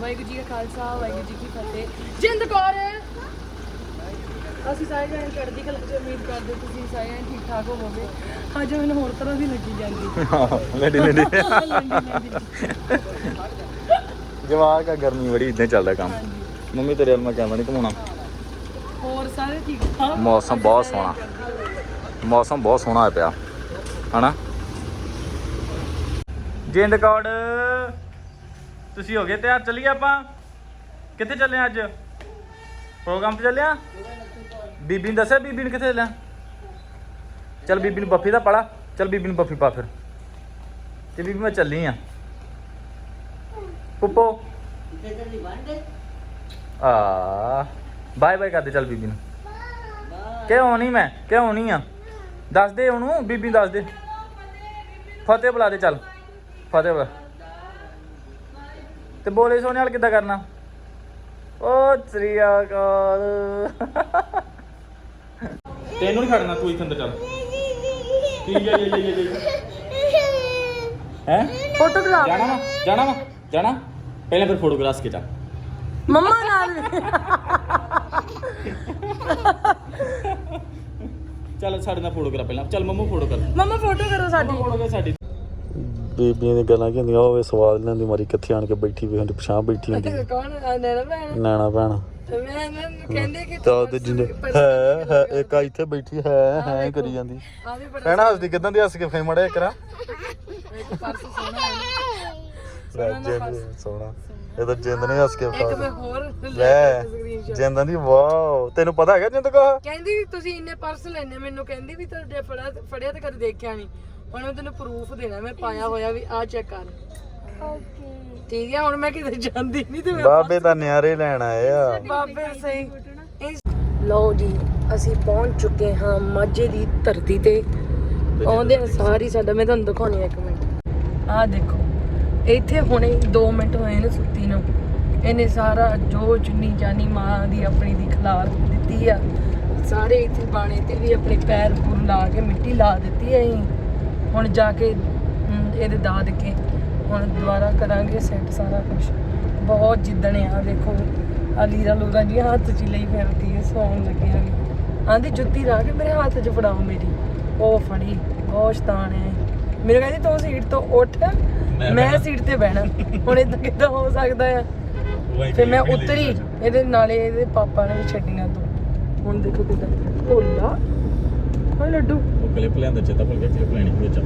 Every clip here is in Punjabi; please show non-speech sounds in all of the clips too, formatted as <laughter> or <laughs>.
ਵਾਹਿਗੁਰੂ ਜੀ ਕਾ ਖਾਲਸਾ ਵਾਹਿਗੁਰੂ ਜੀ ਕੀ ਫਤਿਹ। ਜਿੰਦ ਕੌਰ। ਅਸੀਂ ਸਾਰੇ ਜਣੇ ਚੜ੍ਹਦੀ ਕਲਾ ਚ ਉਮੀਦ ਕਰਦੇ ਤੁਸੀਂ ਸਾਰੇ ਜਣੇ ਠੀਕ ਠਾਕ ਹੋਵੋਗੇ। ਅੱਜ ਮੈਨੂੰ ਹੋਰ ਤਰ੍ਹਾਂ ਦੀ ਲੱਗੀ ਜਾਂਦੀ। ਲੜੀ ਲੜੀ ਲੰਡੀ। ਜਵਾਕ ਆ ਗਰਮੀ ਬੜੀ ਇਦਾਂ ਚੱਲਦਾ ਕੰਮ। ਮੰਮੀ ਤੇਰੇ ਵੱਲ ਮੈਂ ਕੈਮਰਾ ਨਹੀਂ ਘੁਮਾਉਣਾ। ਹੋਰ ਸਾਰੇ ਠੀਕ ਠਾਕ? ਮੌਸਮ ਬਹੁਤ ਸੋਹਣਾ। ਮੌਸਮ ਬਹੁਤ ਸੋਹਣਾ ਹੋਇਆ ਪਿਆ। ਹਨਾ? ਜਿੰਦ ਕੌੜ ਤੁਸੀਂ ਹੋ ਗਏ ਤਿਆਰ, ਚੱਲੀਏ ਆਪਾਂ। ਕਿੱਥੇ ਚੱਲੇ ਅੱਜ? ਪ੍ਰੋਗਰਾਮ ਤੇ ਚੱਲਿਆ ਬੀਬੀ ਨੂੰ ਦੱਸਿਆ, ਬੀਬੀ ਨੂੰ ਕਿੱਥੇ ਚੱਲਿਆ ਚੱਲ ਬੀਬੀ ਨੂੰ ਬੱਫੀ ਦਾ ਪੜਾ ਚੱਲ ਬੀਬੀ ਨੂੰ ਬੱਫੀ ਪਾ ਫਿਰ। ਤੇ ਬੀਬੀ ਮੈਂ ਚੱਲੀ ਆ। ਪੁੱਪੋ। ਆ। ਬਾਏ ਬਾਏ ਕਰਦੇ ਚੱਲ ਬੀਬੀ ਨੂੰ। ਕਿਉਂ ਨਹੀਂ ਮੈਂ? ਕਿਉਂ ਨਹੀਂ ਆ? ਦੱਸ ਦੇ ਉਹਨੂੰ, ਬੀਬੀ ਨੂੰ ਦੱਸ ਦੇ। ਫਤਿਹ ਬੁਲਾ ਦੇ ਚੱਲ। ਫਤਿਹ ਬੁਲਾ। ਤੇ ਬੋਲੇ ਸੋਨੇ ਵਾਲ ਕਿੱਦਾਂ ਕਰਨਾ? ਓ ਸ੍ਰੀ ਅਕਾਲ। ਤੈਨੂੰ ਨਹੀਂ ਖੜਨਾ ਤੂੰ ਇੱਥੇ ਅੰਦਰ ਚੱਲ। ਠੀਕ ਹੈ ਜੀ ਜੀ ਜੀ ਹੈ ਫੋਟੋਗ੍ਰਾਫ ਜਾਣਾ ਵਾ ਜਾਣਾ ਵਾ ਜਾਣਾ। ਪਹਿਲਾਂ ਫਿਰ ਫੋਟੋਗ੍ਰਾਫ ਕੇ ਚੱਲ ਮੰਮਾ ਨਾਲ। ਚੱਲ ਸਾਡੇ ਨਾਲ ਫੋਟੋ ਕਰਾ ਪਹਿਲਾਂ। ਚੱਲ ਮੰਮੂ ਫੋਟੋ ਕਰ ਮੰਮਾ ਫੋਟੋ ਕਰੋ ਸਾਡੀ। ਫੋਟੋ ਕਰ ਸਾਡੀ। ਬੀਬੀਆਂ ਦੀ ਗੱਲਾਂ ਕੀ ਹੁੰਦੀਆਂ ਹੋਵੇ ਸਵਾਦ ਲੈਂਦੀ ਮਾਰੀ ਕਿੱਥੇ ਆਣ ਕੇ ਬੈਠੀ ਵੀ ਹੁੰਦੀ ਪਛਾਣ ਬੈਠੀ ਹੁੰਦੀ। ਕੌਣ? ਨਾ ਭੈਣ? ਨੈਣਾ ਭੈਣ। ਮੈਂ ਨੂੰ ਕਹਿੰਦੇ ਕਿ ਤਾਂ ਉਹਦੇ ਜਿੰਦੇ ਹੈ ਹੈ ਇੱਕ ਆ ਇੱਥੇ ਬੈਠੀ ਹੈ ਹੈ ਹੀ ਕਰੀ ਜਾਂਦੀ। ਆ ਵੀ ਬੜਾ ਭੈਣਾ ਹੱਸਦੀ ਕਿਦਾਂ ਦੀ ਹੱਸ ਕੇ ਫੇਮ ਮੜਿਆ ਕਰਾ। ਪਰਸ ਸੋਹਣਾ ਹੈ। ਸੋਹਣਾ ਇਹ ਤਾਂ ਜਿੰਦ ਨੇ ਹੱਸ ਕੇ ਇੱਕ ਮੈਂ ਫਾ ਹੋਰ ਲੈ ਜਿੰਦਾਂ ਦੀ ਵਾਓ। ਤੈਨੂੰ ਪਤਾ ਹੈਗਾ ਜਿੰਦ ਕੋ? ਕਹਿੰਦੀ ਤੁਸੀਂ ਇੰਨੇ ਪਰਸ ਲੈਣੇ ਮੈਨੂੰ ਕਹਿੰਦੀ ਵੀ ਤੁਹਾਡੇ ਫੜਿਆ ਤੇ ਕਦੇ ਦੇਖਿਆ ਨਹੀਂ ਹੁਣ ਮੈਂ ਤੈਨੂੰ ਪ੍ਰੂਫ ਦੇਣਾ ਮੈਂ ਪਾਇਆ ਹੋਇਆ ਵੀ ਆ ਚੈੱਕ ਕਰ ਠੀਕ ਹੈ ਹੁਣ ਮੈਂ ਕਿਤੇ ਜਾਂਦੀ ਨਹੀਂ ਤੇ ਮੈਂ ਬਾਬੇ ਤਾਂ ਨਿਆਰੇ ਲੈਣ ਆਏ ਆ। ਬਾਬੇ ਸਹੀ। ਲਓ ਜੀ ਅਸੀਂ ਪਹੁੰਚ ਚੁੱਕੇ ਹਾਂ ਮਾਝੇ ਦੀ ਧਰਤੀ ਤੇ। ਆਉਂਦੇ ਆ ਸਾਰੀ ਸਾਡਾ ਮੈਂ ਤੁਹਾਨੂੰ ਦਿਖਾਉਣੀ ਆ ਇੱਕ ਮਿੰਟ। ਆਹ ਦੇਖੋ ਇੱਥੇ ਹੁਣੇ 2 ਮਿੰਟ ਹੋਏ ਨੇ ਸੁੱਤੀ ਨੂੰ। ਇਹਨੇ ਸਾਰਾ ਜੋ ਚੁੰਨੀ ਜਾਨੀ ਮਾਂ ਦੀ ਆਪਣੀ ਦੀ ਖਲਾਰ ਦਿੱਤੀ ਆ। ਸਾਰੇ ਇੱਥੇ ਬਾਣੇ ਤੇ ਵੀ ਆਪਣੇ ਪੈਰ ਪੂਰ ਲਾ ਕੇ ਮਿੱਟੀ ਲਾ ਦਿੱਤੀ ਐ ਹੁਣ ਜਾ ਕੇ ਇਹਦੇ ਦਾਦ ਕੇ ਹੁਣ ਦੁਬਾਰਾ ਕਰਾਂਗੇ ਸੈੱਟ ਸਾਰਾ ਕੁਝ ਬਹੁਤ ਜਿੱਦਣ ਆ ਦੇਖੋ। ਆ ਲੀਰਾ ਜੀ ਹੱਥ 'ਚ ਲਈ ਫਿਰਦੀ ਹੈ ਸੌਣ ਲੱਗਿਆ ਵੀ ਆਂਦੀ ਜੁੱਤੀ ਲਾ ਕੇ ਮੇਰੇ ਹੱਥ 'ਚ ਫੜਾਓ ਮੇਰੀ। ਉਹ ਫੜੀ ਬਹੁਤ ਸ਼ਤਾਨ ਹੈ ਮੇਰੇ ਕਹਿੰਦੀ ਤੂੰ ਸੀਟ ਤੋਂ ਉੱਠ। ਮੈਂ ਸੀਟ ਤੇ ਬਹਿਣਾ। ਹੁਣ ਇਦਾਂ ਕਿੱਦਾਂ ਹੋ ਸਕਦਾ ਆ? ਫਿਰ ਮੈਂ ਉਤਰੀ। ਇਹਦੇ ਨਾਲੇ ਇਹਦੇ ਪਾਪਾ ਨੇ ਵੀ ਛੱਡੀਆਂ ਤੋਂ। ਹੁਣ ਦੇਖੋ ਕਿੱਦਾਂ। ਭੋਲਾ। ਹਾਂ ਲੱਡੂ। ਉਹ ਕਲਿੱਪ ਲਿਆਂਦਾ ਚੇਤਾ ਭੁੱਲ ਗਿਆ ਕਲਿੱਪ ਲੈਣੀ ਵਿੱਚ।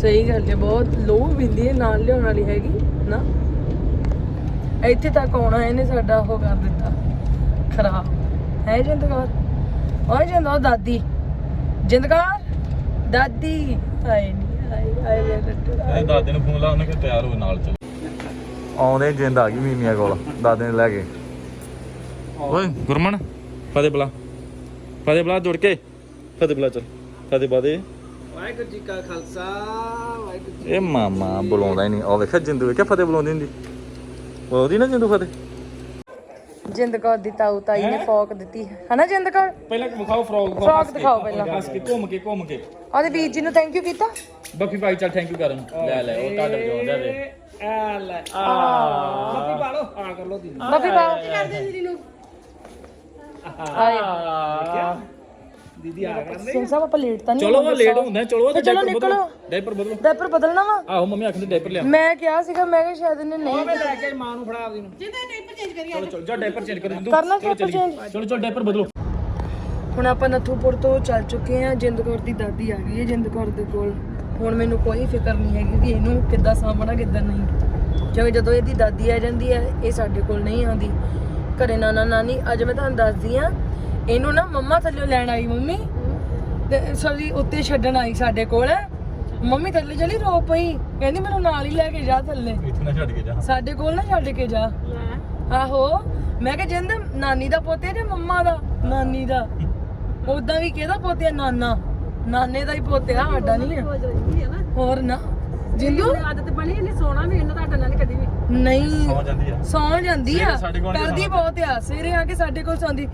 ਸਹੀ ਗੱਲ ਹੈ ਬਹੁਤ ਲੋ ਬਿੰਦੀ ਹੈ ਨਾਲ ਲਿਆਉਣ ਵਾਲੀ ਹੈਗੀ ਨਾ। ਇੱਥੇ ਤੱਕ ਆਉਣਾ ਇਹਨੇ ਸਾਡਾ ਉਹ ਕਰ ਦਿੱਤਾ। ਖਰਾਬ। ਹੈ ਜਿੰਦਗਾਰ। ਓਏ ਜਿੰਦੋ ਦਾਦੀ। ਜਿੰਦਗਾਰ? ਦਾਦੀ। ਆਏ ਨਹੀਂ ਆਏ ਆਏ ਲੈ ਲੱਡੂ। ਆਏ। ਦਾਦੇ ਨੂੰ ਫੋਨ ਲਾ ਉਹਨੇ ਕਿ ਤਿਆਰ ਹੋ ਨਾਲ ਚੱਲ। ਆਉਂਦੇ ਜਿੰਦ ਆ ਗਈ ਮੀਮੀਆਂ ਕੋਲ ਦਾਦੇ ਨੇ ਲੈ ਕੇ। ਓਏ ਗੁਰਮਨ ਫਤਿਹ ਬਲਾ। ਫਤਿਹ ਬਲਾ ਦੌੜ ਕੇ। ਫਤਿਹ ਬਲਾ ਚੱਲ। ਫਤਿਹ ਬਾਦੇ ਵਾਹਿਗੁਰੂ ਜੀ ਕਾ ਖਾਲਸਾ ਵਾਹਿਗੁਰੂ ਇਹ ਮਾਮਾ ਬੁਲਾਉਂਦਾ ਹੀ ਨਹੀਂ। ਉਹ ਵੇਖਿਆ ਜਿੰਦੂ ਵੇਖਿਆ ਫਤਿਹ ਬੁਲਾਉਂਦੀ ਹੁੰਦੀ। ਬੋਲਦੀ ਨਾ ਜਿੰਦੂ ਫਤਿਹ। ਜਿੰਦਕੌਰ ਦੀ ਤਾਊ ਤਾਈ ਨੇ ਫੋਕ ਦਿੱਤੀ ਹਨਾ ਜਿੰਦਕੌਰ ਪਹਿਲਾਂ ਵਿਖਾਓ ਫਰੋਗ ਫਰੋਕ ਦਿਖਾਓ ਪਹਿਲਾਂ। ਹੱਸ ਕੇ ਘੁੰਮ ਕੇ ਘੁੰਮ ਕੇ। ਉਹਦੇ ਵੀਰ ਜੀ ਨੂੰ ਥੈਂਕ ਯੂ ਕੀਤਾ? ਬੱਫੀ ਭਾਈ ਚੱਲ ਥੈਂਕ ਯੂ ਕਰਨ। ਲੈ ਲੈ ਉਹ ਤੁਹਾਡਾ ਜਿਉਂਦਾ ਦੇ ਆ ਲੈ। ਆ। ਬੱਪੀ ਪਾ ਲਓ। ਆ ਕਰ ਲਓ ਦੀ ਬੱਫੀ ਪਾਓ ਕੀ ਕਰਦੇ ਦੀਦੀ ਨੂੰ ਆਏ ਦੀਦੀ ਆ ਕਰ ਸਿੰਘ ਸਾਹਿਬ ਆਪਾਂ ਲੇਟ ਤਾਂ ਨਹੀਂ ਚਲੋ ਉਹ ਲੇਟ ਹੁੰਦਾ ਚਲੋ ਤੇ ਚਲੋ ਨਿਕਲੋ। ਡਾਈਪਰ ਬਦਲੋ। ਡਾਇਪਰ ਬਦਲਣਾ ਵਾ? ਆਹੋ ਮੰਮੀ ਆਖਦੇ ਡਾਈਪਰ ਲਿਆ। ਮੈਂ ਕਿਹਾ ਸੀਗਾ ਮੈਂ ਕਿਹਾ ਸ਼ਾਇਦ ਇਹਨੇ ਨਹੀਂ ਲੈ ਕੇ ਮਾਂ ਨੂੰ ਫੜਾ ਆਪਦੀ ਨੂੰ। ਚਲੋ ਚਲੋ ਜਾ ਡਾਈਪਰ ਚੇਂਜ ਕਰ। ਦਿੰਦੂ ਕਰਨਾ ਡਾਇਪਰ ਚੇਂਜ ਚਲੋ ਚਲੋ ਡਾਈਪਰ ਬਦਲੋ। ਹੁਣ ਆਪਾਂ ਨੱਥੂਪੁਰ ਤੋਂ ਚੱਲ ਚੁੱਕੇ ਹਾਂ। ਜਿੰਦਕੌਰ ਦੀ ਦਾਦੀ ਆ ਗਈ ਹੈ ਜਿੰਦਕੌਰ ਦੇ ਕੋਲ। ਹੁਣ ਮੈਨੂੰ ਕੋਈ ਫਿਕਰ ਨਹੀਂ ਹੈਗੀ ਕਿ ਇਹਨੂੰ ਕਿੱਦਾਂ ਸਾਂਭਣਾ ਕਿੱਦਾਂ ਨਹੀਂ। ਕਿਉਂਕਿ ਜਦੋਂ ਇਹਦੀ ਦਾਦੀ ਆ ਜਾਂਦੀ ਹੈ ਇਹ ਸਾਡੇ ਕੋਲ ਨਹੀਂ ਆਉਂਦੀ। ਘਰੇ ਨਾਨਾ ਨਾਨੀ ਅੱਜ ਮੈਂ ਤੁਹਾਨੂੰ ਦੱਸਦੀ ਆ ਇਹਨੂੰ ਨਾ ਮੰਮਾ ਥੱਲੇ ਲੈਣ ਆਈ ਮੰਮੀ। ਤੇ ਸੌਰੀ ਉੱਤੇ ਛੱਡਣ ਆਈ ਸਾਡੇ ਕੋਲ। ਮੰਮੀ ਥੱਲੇ ਚਲੀ ਰੋ ਪਈ। ਕਹਿੰਦੀ ਮੈਨੂੰ ਨਾਲ ਹੀ ਲੈ ਕੇ ਜਾ ਥੱਲੇ। ਇੱਥੇ ਨਾ ਛੱਡ ਕੇ ਜਾ। ਸਾਡੇ ਕੋਲ ਨਾ ਛੱਡ ਕੇ ਜਾ। ਆਹੋ। ਮੈਂ ਕਿਹਾ ਜਿੰਦ ਨਾਨੀ ਦਾ ਪੋਤੇ ਜਾਂ ਮੰਮਾ ਦਾ? ਨਾਨੀ ਦਾ। ਉਦਾਂ ਵੀ ਕਿਹਦਾ ਪੋਤੇ ਨਾਨਾ। ਨਾਨੇ ਦਾ ਹੀ ਪੋਤਿਆ ਸਾਡਾ ਨਹੀਂ ਆ ਹੋਰ ਨਾ। ਜਿੰਦੂ? ਆਦਤ ਬਣੀ ਨਹੀਂ ਸੋਣਾ ਵੀ ਇਹਨਾਂ ਤੁਹਾਡੇ ਨਾਲ ਨੀ ਕਦੀ ਵੀ। ਨਹੀਂ। ਸੌ ਜਾਂਦੀ ਆ। ਸੌਂ ਜਾਂਦੀ ਆ। ਕਰਦੀ ਬਹੁਤ ਆ। ਸਵੇਰੇ ਆ ਕੇ ਸਾਡੇ ਕੋਲ ਸੌਂਦੀ।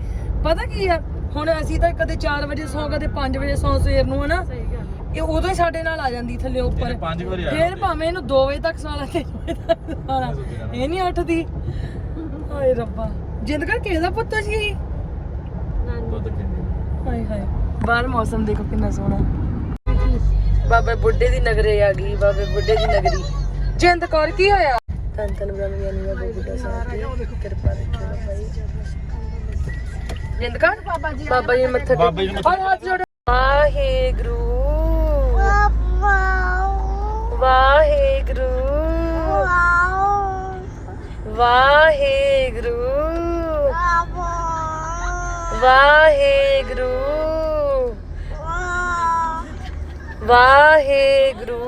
ਪਤਾ ਕੀ ਆ? ਹੁਣ ਅਸੀਂ ਤਾਂ ਕਦੇ 4 ਵਜੇ ਸੌਂ ਕਦੇ 5 ਵਜੇ ਸੌਂ ਸਵੇਰ ਨੂੰ ਹਨਾ? ਸਹੀ ਗੱਲ ਇਹ ਉਦੋਂ ਹੀ ਸਾਡੇ ਨਾਲ ਆ ਜਾਂਦੀ ਥੱਲੇ ਉੱਪਰ। ਇਹਨੇ ਪੰਜ ਵਾਰੀ ਆਇਆ ਫਿਰ ਭਾਵੇਂ ਇਹਨੂੰ 2 ਵਜੇ ਤੱਕ ਸਵਾਲਾ ਤੇ ਇਹ ਨਹੀਂ ਉੱਠਦੀ। ਹਾਏ ਰੱਬਾ। ਜਿੰਦ ਕਰ ਕਿਹਦਾ ਪੁੱਤ ਸੀ ਇਹ? ਹਾਏ ਹਾਏ। ਬਾਹਰ ਮੌਸਮ ਦੇਖੋ ਕਿੰਨਾ ਸੋਹਣਾ। ਬਾਬੇ ਬੁੱਢੇ ਦੀ ਨਗਰੇ ਆ ਗਈ ਬਾਬੇ ਬੁੱਢੇ ਦੀ ਨਗਰੀ। ਜਿੰਦ ਕੌਰ ਕੀ ਹੋਇਆ? ਤਨ ਤਨ ਬ੍ਰਹਮ ਗਿਆਨੀ ਬਾਬਾ ਬੁੱਢਾ ਸਾਹਿਬ ਦੀ ਕਿਰਪਾ ਰੱਖਿਓ ਬਾਬਾ ਜਿੰਦ ਕੌਰ ਬਾਬਾ ਜੀ ਬਾਬਾ ਜੀ ਮੱਥੇ ਬਾਬਾ ਜੀ ਨੂੰ। ਮੱਥੇ ਹੱਥ ਜੋੜੋ ਵਾਹਿਗੁਰੂ। ਵਾਹਿਗੁਰੂ। ਵਾਹਿਗੁਰੂ। ਵਾਹਿਗੁਰੂ। ਵਾਹਿਗੁਰੂ।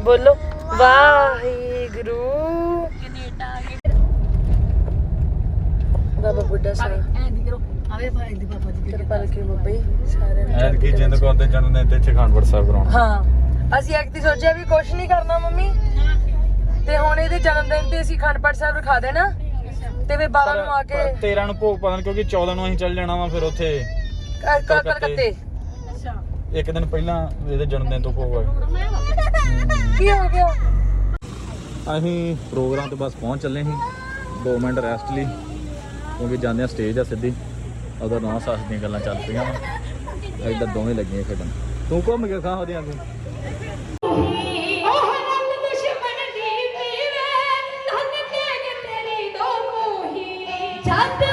ਬੋਲੋ। ਵਾਹਿਗੁਰੂ। ਬਾਬਾ ਬੁੱਢਾ ਸਾਹਿਬ। ਐਂਦੀ ਕਰੋ ਆਵੇ ਭਾਈ ਦੀ ਪਾਪਾ ਜੀ ਕਿਰਪਾ ਰੱਖਿਓ ਬਾਬਾ ਜੀ ਸਾਰਿਆਂ ਨੂੰ ਐਤਕੀ ਜਿੰਦ ਕੌਰ ਦੇ ਜਨਮ ਦਿਨ ਤੇ ਇੱਥੇ ਖਾਨਪੁਰ ਸਾਹਿਬ ਕਰਾਉਣਾ। ਹਾਂ ਅਸੀਂ ਐਕਟੀ ਸੋਚਿਆ ਵੀ ਕੁਝ ਨਹੀਂ ਕਰਨਾ ਮੰਮੀ। ਤੇ ਹੁਣ ਇਹਦੇ ਜਨਮ ਦਿਨ ਤੇ ਅਸੀਂ ਖੰਡਪੜ ਸਾਹਿਬ ਰਖਾ ਦੇਣਾ। ਤੇ ਵੀ ਬਾਬਾ ਨੂੰ ਆ ਕੇ 13 ਨੂੰ ਭੋਗ ਪਾਣ ਕਿਉਂਕਿ 14 ਨੂੰ ਅਸੀਂ ਚੱਲ ਜਾਣਾ ਵਾ ਫਿਰ ਉੱਥੇ ਇੱਕ ਦਿਨ ਪਹਿਲਾਂ ਇਹਦੇ ਜਨਮ ਦਿਨ ਤੋਂ ਭੋਗ ਆ ਕੀ ਹੋ ਗਿਆ? ਅਸੀਂ ਪ੍ਰੋਗਰਾਮ ਤੇ ਬਸ ਪਹੁੰਚ ਚੱਲੇ ਸੀ। 2 ਮਿੰਟ ਰੈਸਟ ਲਈ। ਕਿਉਂਕਿ ਜਾਂਦੇ ਆ ਸਟੇਜ ਆ ਸਿੱਧੀ ਉਦੋਂ ਨਾਂ ਸੱਸ ਦੀਆਂ ਗੱਲਾਂ ਚੱਲ ਪਈਆਂ ਵਾ। ਇੱਧਰ ਦੋਵੇਂ ਲੱਗੀਆਂ ਖੇਡਣ। ਤੂੰ ਘੁੰਮ ਕੇ ਖਾ ਉਹਦੇ ਆਂਗੇ ਜਦ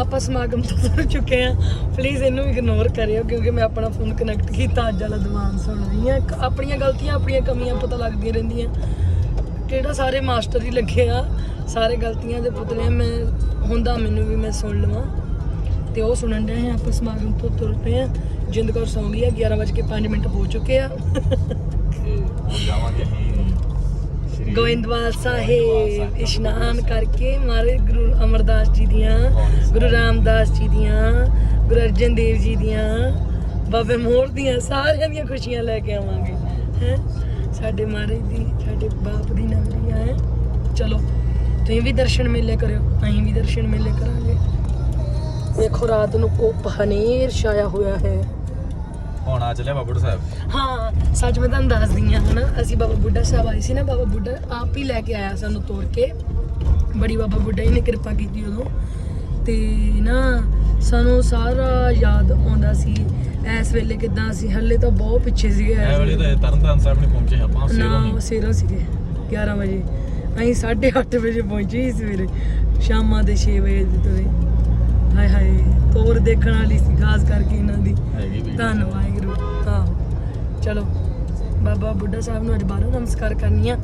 ਆਪਾਂ ਸਮਾਗਮ ਤੋਂ ਤੁਰ ਚੁੱਕੇ ਆ ਪਲੀਜ਼ ਇਹਨੂੰ ਇਗਨੋਰ ਕਰਿਓ, ਕਿਉਂਕਿ ਮੈਂ ਆਪਣਾ ਫੋਨ ਕਨੈਕਟ ਕੀਤਾ, ਅੱਜ ਵਾਲਾ ਦੀਵਾਨ ਸੁਣ ਰਹੀ ਆ ਆਪਣੀਆਂ ਗਲਤੀਆਂ, ਆਪਣੀਆਂ ਕਮੀਆਂ ਪਤਾ ਲੱਗਦੀਆਂ ਰਹਿੰਦੀਆਂ। ਕਿਹੜਾ ਸਾਰੇ ਮਾਸਟਰ ਹੀ ਲੱਗੇ ਆ, ਸਾਰੇ ਗਲਤੀਆਂ ਦੇ ਪੁਤਲੇ ਮੈਂ, ਹੁੰਦਾ ਮੈਨੂੰ ਵੀ ਮੈਂ ਸੁਣ ਲਵਾਂ। ਤੇ ਉਹ ਸੁਣਨ ਡਏ ਆ, ਆਪਾਂ ਸਮਾਗਮ ਤੋਂ ਤੁਰ ਪਏ ਆ। ਜਿੰਦ ਕੌਰ ਸੌਂ ਗਈ ਆ 11:05 ਮਿੰਟ ਹੋ ਚੁੱਕੇ ਆ। ਜਾਵਾਂਗੇ। ਗੋਇੰਦਵਾਲ ਸਾਹਿਬ, ਇਸ਼ਨਾਨ ਕਰਕੇ ਮਾਰੇ ਗੁਰੂ ਅਮਰਦਾਸ ਜੀ ਦੀਆਂ, ਗੁਰੂ ਰਾਮਦਾਸ ਜੀ ਦੀਆਂ, ਗੁਰੂ ਅਰਜਨ ਦੇਵ ਜੀ ਦੀਆਂ, ਬਾਬੇ ਮੋਹਰ ਦੀਆਂ, ਸਾਰਿਆਂ ਦੀਆਂ ਖੁਸ਼ੀਆਂ ਲੈ ਕੇ ਆਵਾਂਗੇ, ਹੈ? ਸਾਡੇ ਮਹਾਰਾਜ ਦੀ, ਸਾਡੇ ਬਾਪ ਦੀ ਨਗਰੀ ਹੈ? ਚਲੋ, ਤੁਸੀਂ ਵੀ ਦਰਸ਼ਨ ਮੇਲੇ ਕਰਿਓ, ਅਸੀਂ ਵੀ ਦਰਸ਼ਨ ਮੇਲੇ ਕਰਾਂਗੇ। ਦੇਖੋ ਰਾਤ ਨੂੰ ਕੋਪ ਹਨੇਰ ਛਾਇਆ ਹੋਇਆ ਹੈ। ਹੁਣ ਆ ਚੱਲੇ ਬਾਬੂੜ ਸਾਹਿਬ। ਹਾਂ ਸੱਚ ਮੈਂ ਤੁਹਾਨੂੰ ਦੱਸਦੀ ਹਾਂ ਹਨਾ ਅਸੀਂ ਬਾਬਾ ਬੁੱਢਾ ਸਾਹਿਬ ਆਏ ਸੀ ਨਾ ਬਾਬਾ ਬੁੱਢਾ ਆਪ ਹੀ ਲੈ ਕੇ ਆਇਆ ਸਾਨੂੰ ਤੋੜ ਕੇ। ਬੜੀ ਬਾਬਾ ਬੁੱਢਾ ਜੀ ਨੇ ਕਿਰਪਾ ਕੀਤੀ ਉਦੋਂ। ਤੇ ਨਾ ਸਾਨੂੰ ਸਾਰਾ ਯਾਦ ਆਉਂਦਾ ਸੀ ਇਸ ਵੇਲੇ ਕਿਦਾਂ ਅਸੀਂ ਹੱਲੇ ਤਾਂ ਬਹੁਤ ਪਿੱਛੇ ਸੀਗੇ। ਇਹ ਵੇਲੇ ਤਾਂ ਤਰਨਤਾਰਨ ਸਾਹਿਬ ਨਹੀਂ ਪਹੁੰਚੇ ਆਪਾਂ ਸੇਵਾ ਨਾ ਸੇਰਾ ਸੀਗੇ 11 ਵਜੇ। ਅਸੀਂ 8:30 ਵਜੇ ਪਹੁੰਚੇ ਸੀ ਸਵੇਰੇ ਸ਼ਾਮਾਂ ਦੇ 6 ਵਜੇ ਦੇ ਤੁਰੇ ਹਾਏ ਹਾਏ। ਤੋਰ ਦੇਖਣ ਵਾਲੀ ਸੀ ਖਾਸ ਕਰਕੇ ਇਹਨਾਂ ਦੀ। ਹੈਗੀ ਵੀ। ਧੰਨ ਵਾਹਿਗੁਰੂ। ਹਾਂ ਚਲੋ ਬਾਬਾ ਬੁੱਢਾ ਸਾਹਿਬ ਨੂੰ ਅੱਜ ਬਾਹਰੋਂ ਨਮਸਕਾਰ ਕਰਨੀ ਆ।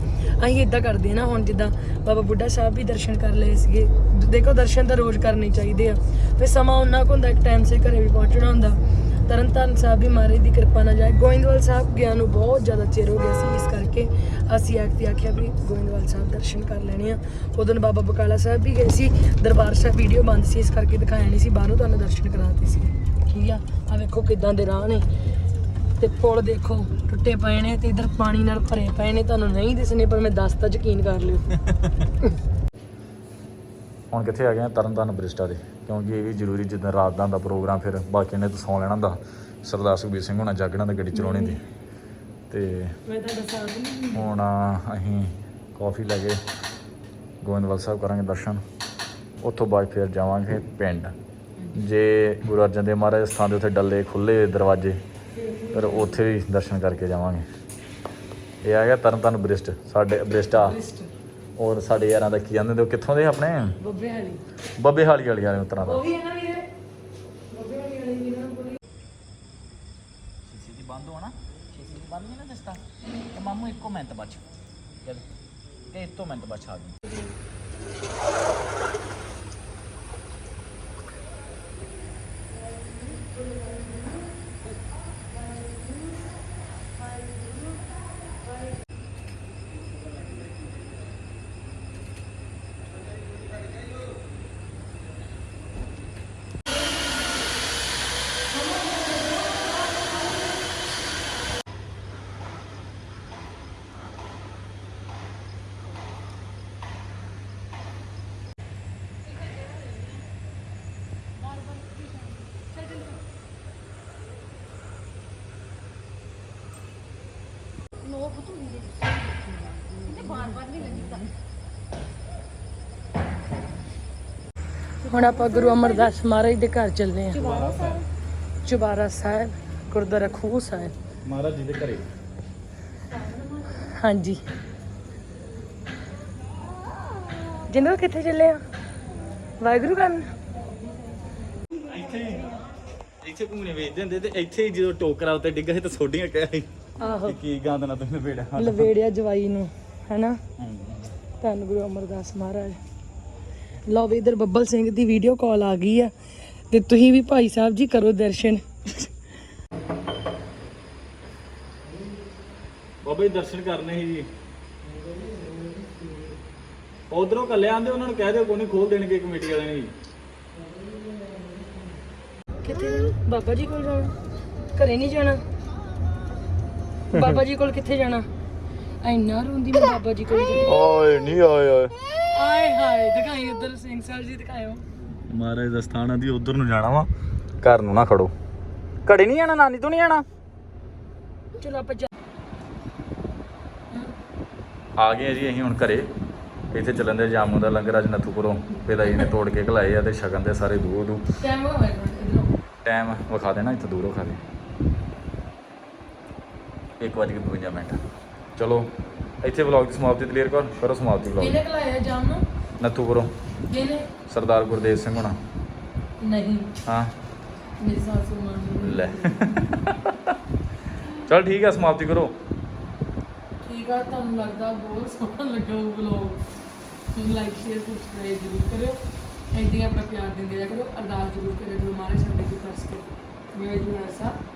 ਅਸੀਂ ਇਦਾਂ ਕਰਦੇ ਆ ਨਾ ਹੁਣ ਜਿੱਦਾਂ ਬਾਬਾ ਬੁੱਢਾ ਸਾਹਿਬ ਵੀ ਦਰਸ਼ਨ ਕਰ ਲਏ ਸੀਗੇ। ਦੇਖੋ ਦਰਸ਼ਨ ਤਾਂ ਰੋਜ਼ ਕਰਨੇ ਚਾਹੀਦੇ ਆ। ਫਿਰ ਸਮਾਂ ਉਹਨਾਂ ਕੋਲ ਹੁੰਦਾ ਇੱਕ ਟਾਈਮ ਸੇ ਘਰੇ ਵੀ ਪਹੁੰਚਣਾ ਹੁੰਦਾ। ਤਰਨਤਾਰਨ ਸਾਹਿਬ ਵੀ ਮਹਾਰਾਜ ਦੀ ਕਿਰਪਾ ਨਾਲ ਜਾਏ। ਗੋਇੰਦਵਾਲ ਸਾਹਿਬ ਗਿਆ ਨੂੰ ਬਹੁਤ ਜ਼ਿਆਦਾ ਚਿਰ ਹੋ ਗਿਆ ਸੀ, ਇਸ ਕਰਕੇ ਅਸੀਂ ਆਖਤੀ ਆਖਿਆ ਵੀ ਗੋਇੰਦਵਾਲ ਸਾਹਿਬ ਦਰਸ਼ਨ ਕਰ ਲੈਣੇ ਆ। ਉਦੋਂ ਬਾਬਾ ਬਕਾਲਾ ਸਾਹਿਬ ਵੀ ਗਏ ਸੀ, ਦਰਬਾਰ ਸਾਹਿਬ ਵੀਡੀਓ ਬੰਦ ਸੀ, ਇਸ ਕਰਕੇ ਦਿਖਾਇਆ ਨਹੀਂ ਸੀ, ਬਾਹਰੋਂ ਤੁਹਾਨੂੰ ਦਰਸ਼ਨ ਕਰਾਤੇ ਸੀ। ਠੀਕ ਆ? ਆ ਵੇਖੋ ਕਿਦਾਂ ਦੇ ਰਾਹ ਨੇ। ਤੇ ਪੁਲ ਦੇਖੋ, ਟੁੱਟੇ ਪਏ ਨੇ ਤੇ ਇਧਰ ਪਾਣੀ ਨਾਲ ਭਰੇ ਪਏ ਨੇ, ਤੁਹਾਨੂੰ ਨਹੀਂ ਦਿਸਨੇ ਪਰ ਮੈਂ ਦੱਸਤਾ ਯਕੀਨ ਕਰ ਲਿਓ। <laughs> ਹੁਣ ਕਿੱਥੇ ਆ ਗਏ ਆ? ਤਰਨਤਾਰਨ ਬ੍ਰਿਸਟਾ ਦੇ। ਕਿਉਂਕਿ ਇਹ ਵੀ ਜ਼ਰੂਰੀ ਜਿੱਦਾਂ ਰਾਤ ਦਾ ਹੁੰਦਾ ਪ੍ਰੋਗਰਾਮ ਫਿਰ ਬਾਕੀ ਨੇ ਤਾਂ ਸੌਂ ਲੈਣਾ ਹੁੰਦਾ। ਸਰਦਾਰ ਸੁਖਬੀਰ ਸਿੰਘ ਹੋਣਾ ਜਾਗਣਾ ਦਾ ਗੱਡੀ ਚਲਾਉਣੀ ਦੀ ਤੇ ਹੁਣ ਅਸੀਂ ਕਾਫੀ ਲੈ ਕੇ ਗੋਇੰਦਵਾਲ ਸਾਹਿਬ ਕਰਾਂਗੇ ਦਰਸ਼ਨ। ਉੱਥੋਂ ਬਾਅਦ ਫਿਰ ਜਾਵਾਂਗੇ ਪਿੰਡ। ਜੇ ਗੁਰੂ ਅਰਜਨ ਦੇਵ ਮਹਾਰਾਜ ਦੇ ਸਥਾਨ ਦੇ ਉੱਥੇ ਡੱਲੇ ਖੁੱਲੇ ਦਰਵਾਜ਼ੇ ਫਿਰ ਉੱਥੇ ਵੀ ਦਰਸ਼ਨ ਕਰਕੇ ਜਾਵਾਂਗੇ। ਇਹ ਆ ਗਿਆ ਤਰਨਤਾਰਨ ਬ੍ਰਿਸਟ ਸਾਡੇ ਬ੍ਰਿਸਟਾ। ਔਰ ਸਾਡੇ ਯਾਰਾਂ ਦਾ ਕੀ ਜਾਂਦੇ ਨੇ ਉਹ ਕਿੱਥੋਂ ਦੇ ਆਪਣੇ? ਬੱਬੇ ਵਾਲੀ। ਬੱਬੇ ਹਾਲੀ ਵਾਲੀ ਵਾਲੇ ਉਤਰਾਂ ਦਾ। ਉਹ ਵੀ ਹੈ ਨਾ ਵੀਰੇ। ਬੱਬੇ ਵਾਲੀ ਵਾਲੀ ਵੀ ਨਾ ਕੋਈ ਸ਼ੀਸ਼ੀ ਦੀ ਬੰਦ ਹੋਣਾ। ਸ਼ੀਸ਼ੀ ਦੀ ਬੰਦ ਨਹੀਂ ਨਾ ਦਸਤਾ ਤੇ ਮਾਮੂ ਇੱਕੋ ਮਿੰਟ ਬਚ ਜਦ ਤੇ ਇੱਕੋ ਮਿੰਟ ਬਚ ਆ ਗਈ ਹੁਣ ਆਪਾਂ ਗੁਰੂ ਅਮਰਦਾਸ ਮਹਾਰਾਜ ਦੇ ਘਰ ਚੱਲਦੇ ਹਾਂ। ਚੁਬਾਰਾ ਸਾਹਿਬ। ਗੁਰਦੁਆਰਾ ਖੂਹ ਸਾਹਿਬ। ਮਹਾਰਾਜ ਜੀ ਦੇ ਘਰੇ। ਹਾਂਜੀ। ਜਿੰਦੋ ਕਿੱਥੇ ਚੱਲੇ ਆ? ਵਾਹਿਗੁਰੂ ਕਰਨ ਇੱਥੇ ਇੱਥੇ ਘੁੰਮਣੇ ਵੇਚਦੇ ਹੁੰਦੇ ਤੇ ਇੱਥੇ ਜਦੋਂ ਟੋਕਰਾ ਉੱਤੇ ਡਿੱਗਾ ਸੀ ਤਾਂ ਸੋਡੀਆਂ ਕਹਿ ਆਹੋ। ਕਿ ਕੀ ਗੰਦ ਨਾ ਤੁਸੀਂ ਬੇੜਾ ਲਵੇੜਿਆ ਜਵਾਈ ਨੂੰ ਹੈਨਾ? ਧੰਨ ਗੁਰੂ ਅਮਰਦਾਸ ਮਹਾਰਾਜ। ਲਓ ਵੀ ਇਧਰ ਬੱਬਲ ਸਿੰਘ ਦੀ ਵੀਡੀਓ ਕਾਲ ਆ ਗਈ ਆ ਤੇ ਤੁਸੀਂ ਵੀ ਭਾਈ ਸਾਹਿਬ ਜੀ ਕਰੋ ਦਰਸ਼ਨ। ਬਾਬਾ ਜੀ ਦਰਸ਼ਨ ਕਰਨੇ ਸੀ ਜੀ। ਉਧਰੋਂ ਕੱਲੇ ਆਂਦੇ ਉਹਨਾਂ ਨੂੰ ਕਹਿ ਦਿਓ ਕੋਈ ਨਹੀਂ ਖੋਲ ਦੇਣਗੇ ਕਮੇਟੀ ਵਾਲਿਆਂ ਨੇ ਜੀ। ਕਿੱਥੇ? ਬਾਬਾ ਜੀ ਕੋਲ ਜਾਣਾ। ਘਰੇ ਨਹੀਂ ਜਾਣਾ? <laughs> ਬਾਬਾ ਜੀ ਕੋਲ ਕਿੱਥੇ ਜਾਣਾ? ਇੰਨਾ ਰੋਂਦੀ ਮੈਂ ਬਾਬਾ ਜੀ ਕੋਲ ਜਾਣਾ ਓਏ ਨਹੀਂ ਆਏ ਓਏ ਆਏ ਹਾਏ ਦਿਖਾਈ ਉਧਰ ਸਿੰਘ ਸਾਹਿਬ ਜੀ ਦਿਖਾਇਓ। ਮਹਾਰਾਜ ਦਾ ਸਥਾਨ ਆ ਦੀ ਉਧਰ ਨੂੰ ਜਾਣਾ ਵਾ। ਘਰ ਨੂੰ ਨਾ ਖੜੋ। ਘੜੇ ਨਹੀਂ ਜਾਣਾ ਨਾਨੀ ਤੋਂ ਨਹੀਂ ਜਾਣਾ? ਚਲੋ ਆਪਾਂ ਜਾ- ਆ ਗਏ ਆ ਜੀ ਅਸੀਂ ਹੁਣ ਘਰੇ। ਇੱਥੇ ਚੱਲਣ ਦੇ ਜਾਮੂ ਦਾ ਲੰਗਰ ਅੱਜ ਨੱਥੂਪੁਰੋਂ ਪੇਦਾ ਜੀ ਨੇ ਤੋੜ ਕੇ ਘਲਾਏ ਆ ਤੇ ਛਕਣ ਦੇ ਸਾਰੇ ਦੂਰ ਦੂ ਟਾਈਮ ਹੋ ਗਿਆ ਇਧਰੋਂ। ਟਾਈਮ ਵਿਖਾ ਦੇਣਾ ਇੱਥੇ ਦੂਰੋਂ ਖਾ ਦੇ। 1:52 ਮਿੰਟ। ਚਲੋ ਇੱਥੇ ਵਲੌਗ ਦੀ ਸਮਾਪਤੀ ਕਲੀਅਰ ਕਰ ਕਰੋ ਸਮਾਪਤੀ ਵਲੌਗ ਕਿਹਨੇ ਕਲਾਇਆ ਜਾਮ ਨੂੰ? ਨੱਥੂਪੁਰੋਂ ਕਿਹਨੇ? ਸਰਦਾਰ ਗੁਰਦੇਵ ਸਿੰਘ ਹੋਣਾ। ਨਹੀਂ। ਹਾਂ। ਮੇਰੀ ਸਾਸੂ ਮਾਂ ਨੂੰ। ਲੈ। ਚਲ ਠੀਕ ਆ ਸਮਾਪਤੀ ਕਰੋ। ਠੀਕ ਆ ਤੁਹਾਨੂੰ ਲੱਗਦਾ ਬਹੁਤ ਸੋਹਣਾ ਲੱਗਾ ਉਹ ਵਲੌਗ ਲਾਈਕ ਸ਼ੇਅਰ ਸਬਸਕ੍ਰਾਈਬ ਜ਼ਰੂਰ ਕਰਿਓ। ਹੀ ਆਪਣਾ ਪਿਆਰ ਦਿੰਦੇ ਰਿਹਾ ਕਰੋ। ਅਰਦਾਸ ਜ਼ਰੂਰ ਕਰਿਆ ਕਰੋ ਮਹਾਰਾਜ ਸਾਡੇ ਕੋਲ ਫਰਜ਼ ਕੇ। ਮੈਂ ਜੀ ਸਾਹਿਬ